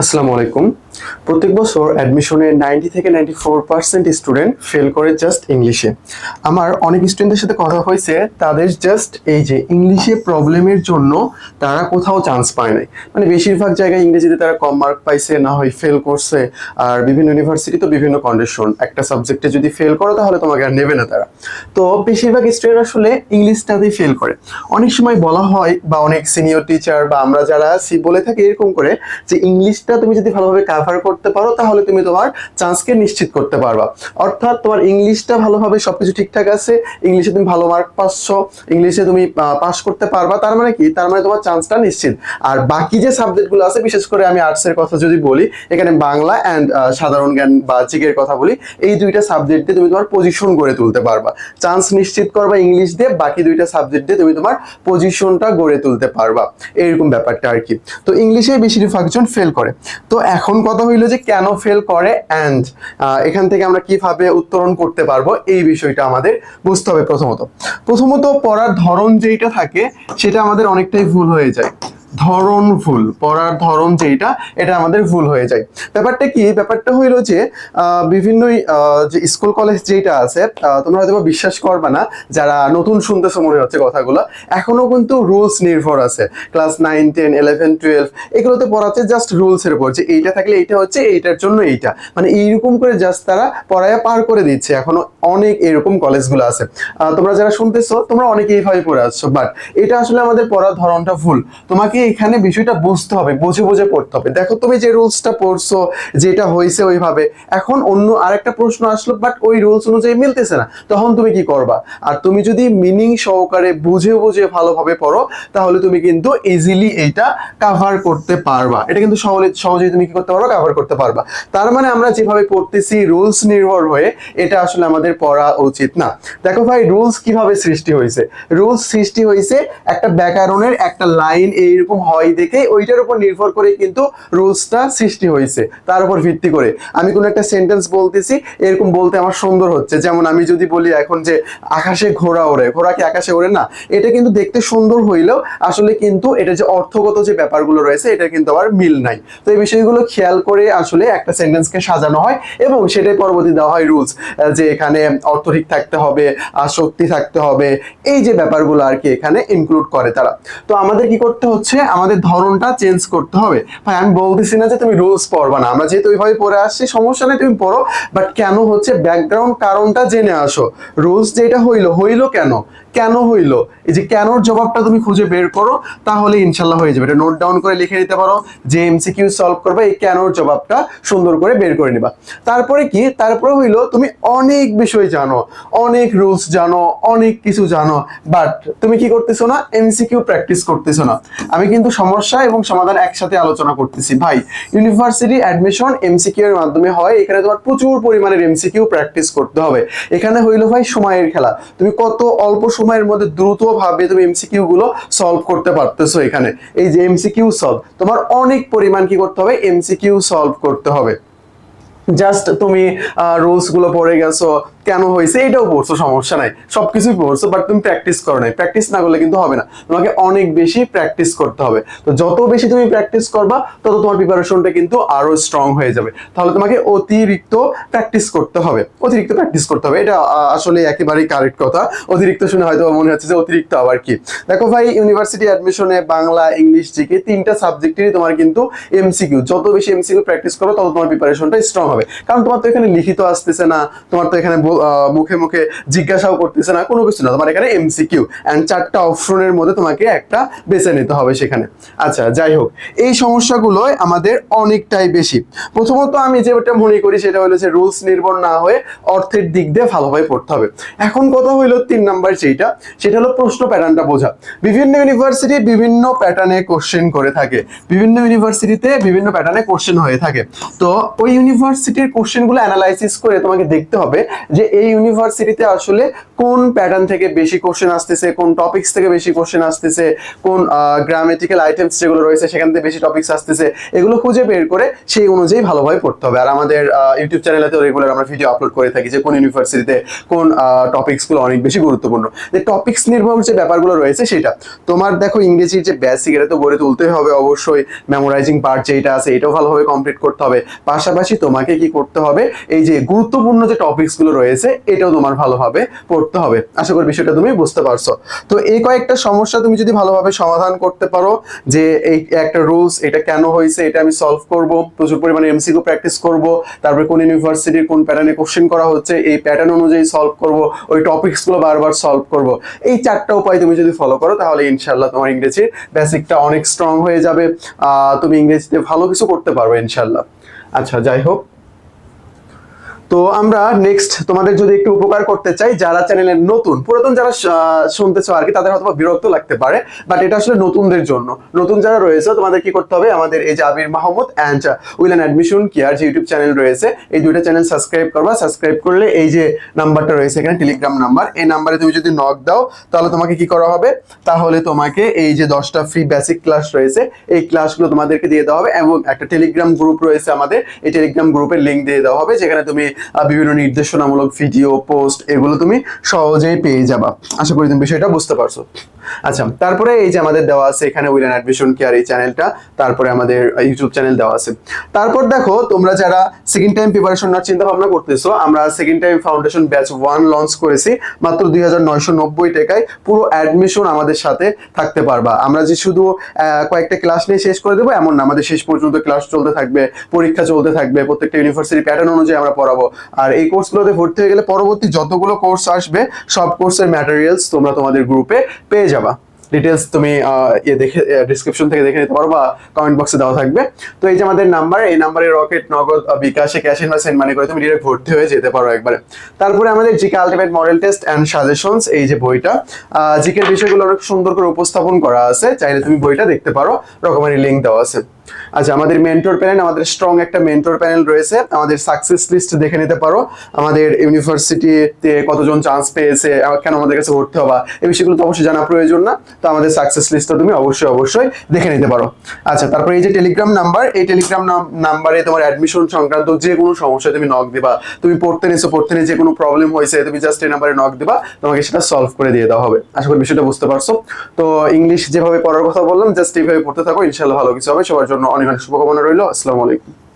আসসালামু আলাইকুম। প্রত্যেক বছর অ্যাডমিশনে নাইনটি থেকে ninety four percent student fail করে জাস্ট ইংলিশে আমার অনেক স্টুডেন্টদের সাথে কথা হয়েছে, তাদের জাস্ট এই যে ইংলিশে প্রবলেমের জন্য তারা কোথাও চান্স পায় নাই। মানে বেশিরভাগ জায়গায় ইংরেজিতে তারা কম মার্ক পাইছে, না হয় ফেল করছে, আর বিভিন্ন ইউনিভার্সিটি তো বিভিন্ন কন্ডিশন একটা সাবজেক্টে যদি ফেল করো, তাহলে তোমাকে আর নেবে না তারা। তো বেশিরভাগ স্টুডেন্ট আসলে ইংলিশটাতেই ফেল করে। অনেক সময় বলা হয়, বা অনেক সিনিয়র টিচার বা আমরা যারা আছি, বলে থাকি এরকম করে যে ইংলিশটা তুমি যদি ভালোভাবে কাভার করতে পারো, তাহলে তুমি তোমার চান্সকে নিশ্চিত করতে পারবা। অর্থাৎ তোমার ইংলিশটা ভালোভাবে সবকিছু ঠিকঠাক আছে, ইংলিশে তুমি ভালো মার্ক পাচ্ছ, ইংলিশে তুমি পাস করতে পারবা, তার মানে কি? তার মানে তোমার চান্সটা নিশ্চিত। আর বাকি যে সাবজেক্টগুলো আছে, বিশেষ করে আমি আর্টসের কথা যদি বলি, এখানে বাংলা অ্যান্ড সাধারণ জ্ঞান বা জিকের কথা বলি, এই দুইটা সাবজেক্ট দিয়ে তুমি তোমার পজিশন গড়ে তুলতে পারবা। চান্স নিশ্চিত করবা ইংলিশ দিয়ে, বাকি দুইটা সাবজেক্ট দিয়ে তুমি তোমার পজিশনটা গড়ে তুলতে পারবা। এরকম ব্যাপারটা আর কি। তো ইংলিশে বেশিরভাগজন ফেল করে। তো এখন কথা হইল যে কেন ফেল করে অ্যান্ড এখান থেকে আমরা কীভাবে উত্তরণ করতে পারব এই বিষয়টা আমাদের বুঝতে হবে প্রথমত। প্রথমত পড়ার ধরন যেইটা থাকে, সেটা আমাদের অনেকটাই ভুল হয়ে যায়। ধরন ভুল পড়ার ধরন যেটা এটা আমাদের ভুল হয়ে যায়। ব্যাপারটা কি? ব্যাপারটা হইল যে বিভিন্ন যে স্কুল, কলেজ যেটা আছে তোমরা হয়তো বিশ্বাস করবে না, যারা নতুন শুনতেছো মনে হচ্ছে কথাগুলো, এখনও কিন্তু রুলস নির্ভর আছে। Class nine, ten, eleven, twelve, এগুলোতে পড়াচ্ছে জাস্ট রুলস এর উপর, যে এইটা থাকলে এইটা হচ্ছে, এইটার জন্য এইটা। মানে এইরকম করে জাস্ট তারা পড়ায় পার করে দিচ্ছে, এখনও অনেক এরকম কলেজগুলো আছে। তোমরা যারা শুনতেছো, তোমরা অনেকে এইভাবে পড়ে আসছো, বাট এটা আসলে আমাদের পড়ার ধরনটা ভুল। তোমাকে এখানে বিষয়টা বুঝতে হবে, বুঝে বুঝে পড়তে হবে। দেখো তুমি যে রুলসটা পড়ছো, যেটা হয়েছে ওইভাবে, এখন অন্য আরেকটা প্রশ্ন আসলো বাট ওই রুলস অনুযায়ী মিলতেছে না। তখন তুমি কি করবা? আর তুমি যদি মিনিং সহকারে বুঝে বুঝে ভালোভাবে পড়ো, তাহলে তুমি কিন্তু ইজিলি এইটা কাভার করতে পারবা। এটা কিন্তু সহজে সহজেই তুমি কি করতে পারবা? কাভার করতে পারবা। তার মানে আমরা যেভাবে পড়তেছি রুলস নির্ভর হয়ে, এটা আসলে আমাদের পড়া উচিত না। দেখো ভাই, রুলস কীভাবে সৃষ্টি হয়েছে? রুলস সৃষ্টি হয়েছে একটা ব্যাকরণের একটা লাইন এইরকম হয় দেখে, ওইটার উপর নির্ভর করে কিন্তু রুলসটা সৃষ্টি হয়েছে, তার উপর ভিত্তি করে। আমি কোনো একটা সেন্টেন্স বলতেছি, এরকম বলতে আমার সুন্দর হচ্ছে। যেমন আমি যদি বলি এখন যে আকাশে ঘোড়া ওড়ে, ঘোড়া কি আকাশে ওড়ে না? এটা কিন্তু দেখতে সুন্দর হইলেও আসলে কিন্তু এটা যে অর্থগত যে ব্যাপারগুলো রয়েছে, এটা কিন্তু আবার মিল নাই। তো এই বিষয়গুলো খেয়াল করে আসলে একটা সেন্টেন্সকে সাজানো হয় এবং সেটাই পরবর্তী দেওয়া হয় রুলস যে এখানে অর্থ ঠিক থাকতে হবে, আসক্তি থাকতে হবে, এই যে ব্যাপারগুলো আর কি এখানে ইনক্লুড করে তারা। তো আমাদের কি করতে হচ্ছে? আমাদের ধরনটা চেঞ্জ করতে হবে। ভাই, আমি বলতেছি না যে তুমি রুলস পড়বা না। আমরা যেহেতু ওইভাবে পড়ে আসছি, সমস্যা নেই, তুমি পড়ো। বাট কেন হচ্ছে ব্যাকগ্রাউন্ড কারণটা জেনে আসো। রুলস যেটা হইল হইল কেন? কেন হইল? এই যে কেনর জবাবটা তুমি খুঁজে বের করো, তাহলে ইনশাল্লাহ হয়ে যাবে। এটা নোট ডাউন করে লিখে নিতে পারো। যে এমসিকিউ সলভ করবে, এই কেনর জবাবটা সুন্দর করে বের করে নিবা। তারপরে কি? তারপরে হইল, তুমি অনেক বিষয় জানো। অনেক রুলস জানো, অনেক কিছু জানো। বাট তুমি কি করতেছো না? এমসিকিউ প্র্যাকটিস করতেছো না। আমি কিন্তু সমস্যা এবং সমাধান একসাথে আলোচনা করতেছি। ভাই ইউনিভার্সিটি অ্যাডমিশন এমসিকিউ এর মাধ্যমে হয়, এখানে তোমার প্রচুর পরিমাণের এমসিকিউ প্র্যাকটিস করতে হবে। এখানে হইল ভাই সময়ের খেলা। তুমি কত অল্প সময়ের মধ্যে দ্রুতভাবে তুমি এমসিকিউ গুলো সলভ করতে পারতেছো এখানে। এই যে এমসিকিউ সলভ তোমার অনেক পরিমাণ কি করতে হবে? এমসিকিউ সলভ করতে হবে। জাস্ট তুমি রুলসগুলো পড়ে গেছো, কেন হয়েছে এটাও পড়ছো, সমস্যা নাই। সবকিছুই পড়ছো বাট তুমি প্র্যাকটিস করো নাই। প্র্যাকটিস না করলে কিন্তু হবে না। তোমাকে অনেক বেশি প্র্যাকটিস করতে হবে। তো যত বেশি তুমি প্র্যাকটিস করবা, তত তোমার প্রিপারেশনটা কিন্তু আরও স্ট্রং হয়ে যাবে। তাহলে তোমাকে অতিরিক্ত প্র্যাকটিস করতে হবে। অতিরিক্ত প্র্যাকটিস করতে হবে। এটা আসলে একেবারেই কারেক্ট কথা। অতিরিক্ত শুনে হয়তো মনে হচ্ছে যে অতিরিক্ত আবার কি। দেখো ভাই ইউনিভার্সিটি অ্যাডমিশনে বাংলা ইংলিশ জিকে তিনটা সাবজেক্টেরই তোমার কিন্তু এমসিকিউ যত বেশি এমসিকিউ প্র্যাকটিস করো, তত তোমার প্রিপারেশনটা স্ট্রং হবে। কারণ তোমার তো এখানে লিখিত আসতেছে না, তোমার তো এখানে মুখে মুখে জিজ্ঞাসাও করতেছে না, কোনো কিছু না। তোমার এখানে এমসিকিউ অ্যান্ড চারটা অপশনের মধ্যে তোমাকে একটা বেছে নিতে হবে সেখানে। আচ্ছা যাই হোক, এই সমস্যাগুলো আমাদের অনেকটাই বেশি। প্রথমত আমি যেটা মনে করি সেটা হলো যে রুলস নির্ভর না হয়ে অর্থের দিক দিয়ে ভালোভাবে পড়তে হবে। এখন কথা হইল তিন নাম্বার যেটা সেটা হলো প্রশ্ন প্যাটার্নটা বোঝা। বিভিন্ন ইউনিভার্সিটি বিভিন্ন প্যাটার্নে কোশ্চেন করে থাকে। বিভিন্ন ইউনিভার্সিটিতে বিভিন্ন প্যাটার্নে কোশ্চেন হয়ে থাকে। তো ওই ইউনিভার্সিটি ইউনিভার্সিটির কোশ্চেনগুলো অ্যানালাইসিস করে তোমাকে দেখতে হবে যে এই ইউনিভার্সিটিতে আসলে কোন প্যাটার্ন থেকে বেশি কোশ্চেন আসতেছে, কোন টপিকস থেকে বেশি কোশ্চেন আসতেছে, কোন গ্রামেটিক্যাল আইটেমস যেগুলো রয়েছে সেখান থেকে বেশি টপিকস আসতেছে, এগুলো খুঁজে বের করে সেই অনুযায়ী ভালোভাবে পড়তে হবে। আর আমাদের ইউটিউব চ্যানেলে তো রেগুলার আমরা ভিডিও আপলোড করে থাকি যে কোন ইউনিভার্সিটিতে কোন টপিকসগুলো অনেক বেশি গুরুত্বপূর্ণ। যে টপিকস নির্ভর যে ব্যাপারগুলো রয়েছে সেটা। তোমার দেখো ইংরেজির যে বেসিক এটা তো গড়ে তুলতেই হবে অবশ্যই। মেমোরাইজিং পার্ট যেটা আছে এটাও ভালোভাবে কমপ্লিট করতে হবে। পাশাপাশি তোমাকে কি করতে হবে। এই যে গুরুত্বপূর্ণ যে টপিকসগুলো রয়েছে, এটাও তোমার ভালোভাবে পড়তে হবে। আশা করি বিষয়টা তুমি বুঝতে পারছ। তো এই কয়েকটা সমস্যা তুমি যদি ভালোভাবে সমাধান করতে পারো, যে এই একটা রুলস এটা কেন হয়েছে, এটা আমি সলভ করব, প্রচুর পরিমাণে এমসিকিউ প্র্যাকটিস করব, তারপরে কোন ইউনিভার্সিটির কোন প্যাটার্নে কোশ্চেন করা হচ্ছে, এই প্যাটার্ন অনুযায়ী সলভ করব, ওই টপিকসগুলো বারবার সলভ করব। এই চারটা উপায় তুমি যদি ফলো করো, তাহলে ইনশাল্লাহ তোমার ইংরেজির বেসিকটা অনেক স্ট্রং হয়ে যাবে। তুমি ইংরেজিতে ভালো কিছু করতে পারবে ইনশাল্লাহ আচ্ছা যাই হোক। তো আমরা নেক্সট তোমাদের যদি একটু উপকার করতে চাই, যারা চ্যানেলে নতুন, পুরাতন যারা শুনতেছো আর কি, তাদের হয়তো বিরক্ত লাগতে পারে বাট এটা আসলে নতুনদের জন্য। নতুন যারা রয়েছে, তোমাদের কি করতে হবে? আমাদের এই যে Abir Mahmud and Will and Admission Care যে ইউটিউব চ্যানেল রয়েছে, এই দুইটা চ্যানেল সাবস্ক্রাইব করবা। সাবস্ক্রাইব করলে এই যে নাম্বারটা রয়েছে এখানে টেলিগ্রাম নাম্বার এই নাম্বারে তুমি যদি নক দাও, তাহলে তোমাকে কি করা হবে? তাহলে তোমাকে এই যে দশটা ফ্রি বেসিক ক্লাস রয়েছে, এই ক্লাসগুলো তোমাদেরকে দিয়ে দেওয়া হবে এবং একটা টেলিগ্রাম গ্রুপ রয়েছে আমাদের, এই টেলিগ্রাম গ্রুপের লিঙ্ক দিয়ে দেওয়া হবে, যেখানে তুমি বিভিন্ন নির্দেশনামূলক ভিডিও, পোস্ট, এগুলো তুমি সহজেই পেয়ে যাবা। আশা করি তুমি বিষয়টা বুঝতে পারছ। আচ্ছা তারপরে এই যে আমাদের দেওয়া আছে এখানে উইল অ্যাডমিশন কেয়ার এই চ্যানেলটা, তারপরে আমাদের ইউটিউব চ্যানেল দেওয়া আছে। তারপর দেখো, তোমরা যারা সেকেন্ড টাইম প্রিপারেশন নেওয়ার চিন্তা ভাবনা করতেছো, আমরা second time foundation batch one launch করেছি, মাত্র দুই হাজার নয়শো নব্বই টাকায় পুরো অ্যাডমিশন আমাদের সাথে থাকতে পারবা। আমরা যে শুধু কয়েকটা ক্লাস নিয়ে শেষ করে দেবো, এমন না, আমাদের শেষ পর্যন্ত ক্লাস চলতে থাকবে, পরীক্ষা চলতে থাকবে, প্রত্যেকটা ইউনিভার্সিটি প্যাটার্ন অনুযায়ী আমরা পড়াবো। আর এই কোর্সগুলোতে ভর্তি হয়ে গেলে পরবর্তী যতগুলো কোর্স আসবে, সব কোর্সের ম্যাটেরিয়ালস তোমরা তোমাদের গ্রুপে পেয়ে যাবা। ডিটেলস তুমি ইয়ে দেখে ডিসক্রিপশন থেকে দেখে নিতে পারো বা কমেন্ট বক্সে দেওয়া থাকবে। তো এই যে আমাদের নাম্বার এই নাম্বারে রকেট নগদ বিকাশে ক্যাশ ইন বা সেন্ড মানি করে তুমি ডিরেক্ট ভর্তি হয়ে যেতে পারো একবারে। তারপরে আমাদের GK ultimate model test and suggestions এই যে বইটা জিকের বিষয়গুলো অনেক সুন্দর করে উপস্থাপন করা আছে। চাইলে তুমি বইটা দেখতে পারো। রকমারি লিঙ্ক দেওয়া আছে। আচ্ছা আমাদের মেন্টর প্যানেল আমাদের স্ট্রং একটা মেন্টর প্যানেল রয়েছে। আমাদের সাকসেস লিস্ট দেখে নিতে পারো। আমাদের ইউনিভার্সিটিতে কতজন চান্স পেয়েছে, কেন আমাদের কাছে ভর্তি হবা, এই বিষয়গুলো তো অবশ্যই জানা প্রয়োজন না। তো আমাদের সাকসেস লিস্টটা তুমি অবশ্যই অবশ্যই দেখে নিতে পারো। আচ্ছা তারপরে এই যে টেলিগ্রাম নাম্বার এই টেলিগ্রাম নাম্বারে তোমার অ্যাডমিশন সংক্রান্ত যে কোনো সমস্যা তুমি নক দিবা। তুমি পড়তে নিছো, পড়তে নিয়ে যে কোনো প্রবলেম হয়েছে, তুমি জাস্ট এই নাম্বারে নক দিবা, তোমাকে সেটা সলভ করে দিয়ে দেওয়া হবে। আশা করি বিষয়টা বুঝতে পারছ। তো ইংলিশ যেভাবে পড়ার কথা বললাম জাস্ট এইভাবে পড়তে থাকো ইনশাল্লাহ ভালো কিছু হবে। সবার জন্য অনেক অনেক শুভকামনা রইল। আসসালামু আলাইকুম।